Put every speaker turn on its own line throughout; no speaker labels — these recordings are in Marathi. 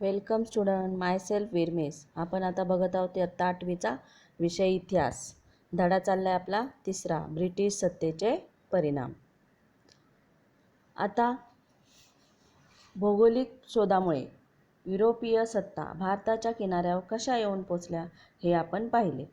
वेलकम स्टुडंट माय सेल्फ विरमेस. आपण आता बघत आहोत इयत्ता आठवीचा विषय इतिहास. धडा चालला आहे आपला तिसरा ब्रिटिश सत्तेचे परिणाम. आता भौगोलिक शोधामुळे युरोपीय सत्ता भारताच्या किनाऱ्यावर कशा येऊन पोचल्या हे आपण पाहिले.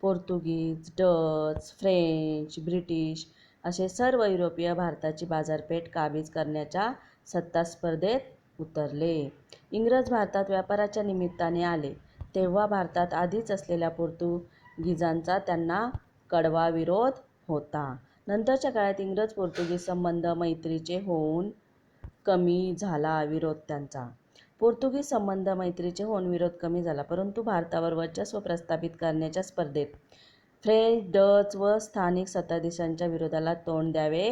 पोर्तुगीज डच फ्रेंच ब्रिटिश असे सर्व युरोपीय भारताची बाजारपेठ काबीज करण्याच्या सत्ता स्पर्धेत उतरले. इंग्रज भारतात व्यापाराच्या निमित्ताने आले. तेव्हा भारतात आधीच असलेल्या पोर्तुगीजांचा त्यांना कडवा विरोध होता. नंतरच्या काळात इंग्रज पोर्तुगीज संबंध मैत्रीचे होऊन कमी झाला विरोध त्यांचा. पोर्तुगीज संबंध मैत्रीचे होऊन विरोध कमी झाला परंतु भारतावर वर्चस्व प्रस्थापित करण्याच्या स्पर्धेत फ्रेंच डच व स्थानिक सत्ताधीशांच्या विरोधाला तोंड द्यावे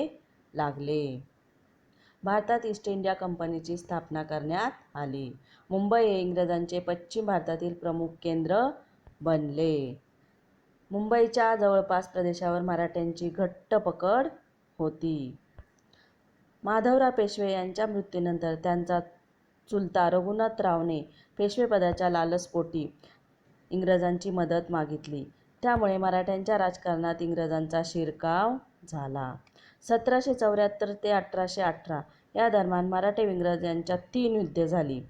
लागले. भारतात ईस्ट इंडिया कंपनीची स्थापना करण्यात आली. मुंबई हे इंग्रजांचे पश्चिम भारतातील प्रमुख केंद्र बनले. मुंबईच्या जवळपास प्रदेशावर मराठ्यांची घट्ट पकड होती. माधवराव पेशवे यांच्या मृत्यूनंतर त्यांचा चुलता रघुनाथरावने पेशवेपदाच्या लालसपोटी इंग्रजांची मदत मागितली. त्यामुळे मराठ्यांच्या राजकारणात इंग्रजांचा शिरकाव झाला. सतराशे चौऱ्याहत्तर ते अठराशे अठरा या दरम्यान मराठे इंग्रज यांच्यात तीन युद्धे झाली.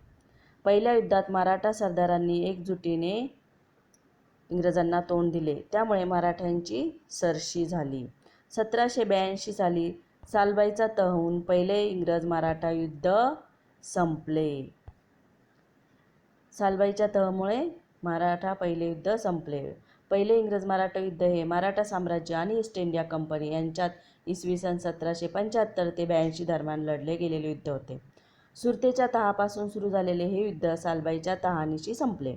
पहिल्या युद्धात मराठा सरदारांनी एकजुटीने इंग्रजांना तोंड दिले. त्यामुळे मराठ्यांची सरशी झाली. सतराशे ब्याऐंशी साली सालबाईचा तहून पहिले इंग्रज मराठा युद्ध संपले. सालबाईच्या तहमुळे मराठा पहिले युद्ध संपले. पहिले इंग्रज मराठा युद्ध हे मराठा साम्राज्य आणि ईस्ट इंडिया कंपनी यांच्यात इसवी सन सतराशे पंच्याहत्तर ते ब्याऐंशी दरम्यान लढले गेलेले युद्ध होते. सुरतेच्या तहापासून सुरू झालेले हे युद्ध सालबाईच्या तहानीशी संपले.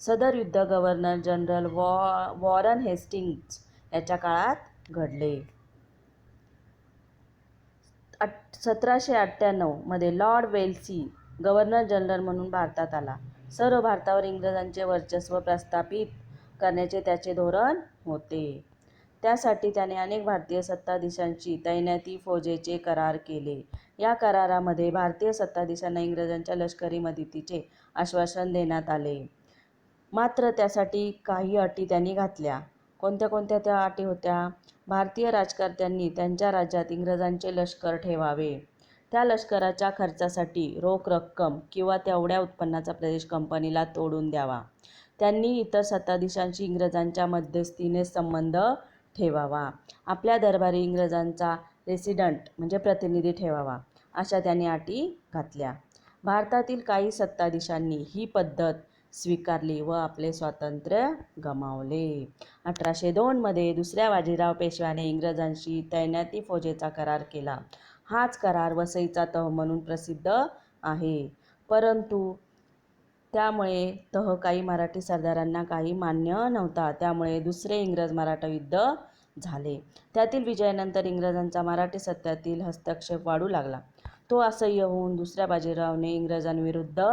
सदर युद्ध गव्हर्नर जनरल वॉ वॉरन हेस्टिंग्ज याच्या काळात घडले. अठ सतराशे अठ्ठ्याण्णवमध्ये लॉर्ड वेल्सी गव्हर्नर जनरल म्हणून भारतात आला. सर्व भारतावर इंग्रजांचे वर्चस्व प्रस्थापित करण्याचे त्याचे धोरण होते. त्यासाठी त्याने अनेक भारतीय सत्ताधीशांची तैनाती फौजेचे करार केले. या करारामध्ये भारतीय सत्ताधीशांना इंग्रजांच्या लष्करी मदतीचे आश्वासन देण्यात आले. मात्र त्यासाठी काही अटी त्यांनी घातल्या. कोणत्या कोणत्या त्या अटी होत्या? भारतीय राजकर्त्यांनी त्यांच्या राज्यात इंग्रजांचे लष्कर ठेवावे. त्या लष्कराच्या खर्चासाठी रोख रक्कम किंवा तेवढ्या उत्पन्नाचा प्रदेश कंपनीला तोडून द्यावा. त्यांनी इतर सत्ताधीशांशी इंग्रजांच्या मध्यस्थीने संबंध ठेवावा. आपल्या दरबारी इंग्रजांचा रेसिडंट म्हणजे प्रतिनिधी ठेवावा अशा त्यांनी अटी घातल्या. भारतातील काही सत्ताधीशांनी ही पद्धत स्वीकारली व आपले स्वातंत्र्य गमावले. अठराशे दोनमध्ये दुसऱ्या बाजीराव पेशव्याने इंग्रजांशी तैनाती फौजेचा करार केला. हाच करार वसईचा तह म्हणून प्रसिद्ध आहे. परंतु त्यामुळे तह काही मराठी सरदारांना काही मान्य नव्हता. त्यामुळे दुसरे इंग्रज मराठा युद्ध झाले. त्यातील विजयानंतर इंग्रजांचा मराठी सत्यातील हस्तक्षेप वाढू लागला. तो असह्य होऊन दुसऱ्या बाजीरावने इंग्रजांविरुद्ध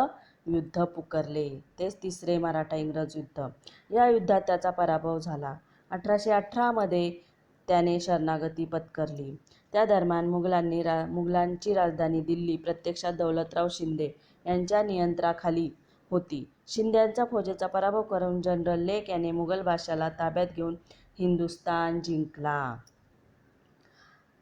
युद्ध पुकारले. तेच तिसरे मराठा इंग्रज युद्ध. या युद्धात त्याचा पराभव झाला. अठराशे अठरामध्ये त्याने शरणागती पत्करली. त्या दरम्यान मुघलांनी रा मुघलांची राजधानी दिल्ली प्रत्यक्षात दौलतराव शिंदे यांच्या नियंत्रणाखाली होती. शिंद्यांचा फौजेचा पराभव करून जनरल लेक याने मुघल बादशाला ताब्यात घेऊन हिंदुस्तान जिंकला.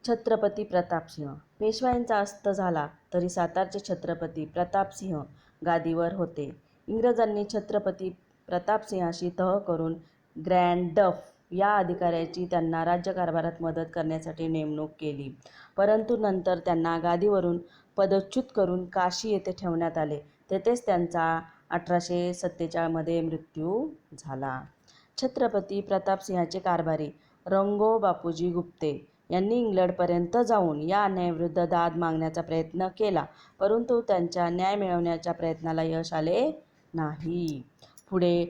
छत्रपती प्रतापसिंह पेशवाईंचा अस्त झाला तरी सातारचे छत्रपती प्रतापसिंह गादीवर होते. इंग्रजांनी छत्रपती प्रतापसिंहाशी तह करून ग्रँड डफ या अधिकाऱ्याची त्यांना राज्यकारभारात मदत करण्यासाठी नेमणूक केली. परंतु नंतर त्यांना गादीवरून पदच्युत करून काशी येथे ठेवण्यात आले. तेथेच त्यांचा अठराशे सत्तेचाळमध्ये मृत्यू झाला. छत्रपती प्रतापसिंहाचे कारभारी रंगो बापूजी गुप्ते यांनी इंग्लंडपर्यंत जाऊन या अन्यायाविरुद्ध दाद मागण्याचा प्रयत्न केला परंतु त्यांच्या न्याय मिळवण्याच्या प्रयत्नाला यश आले नाही. पुढे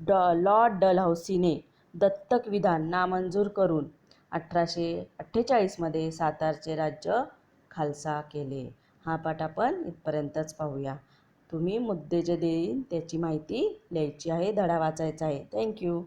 ड लॉर्ड डलहौसीने दत्तक विधान नामंजूर करून अठराशे अठ्ठेचाळीसमध्ये सातारचे राज्य खालसा केले. हा पाठ आपण इथपर्यंतच पाहूया. तुम्ही मुद्दे जे देईन त्याची माहिती लिहायची आहे धडा वाचायचा आहे. थँक्यू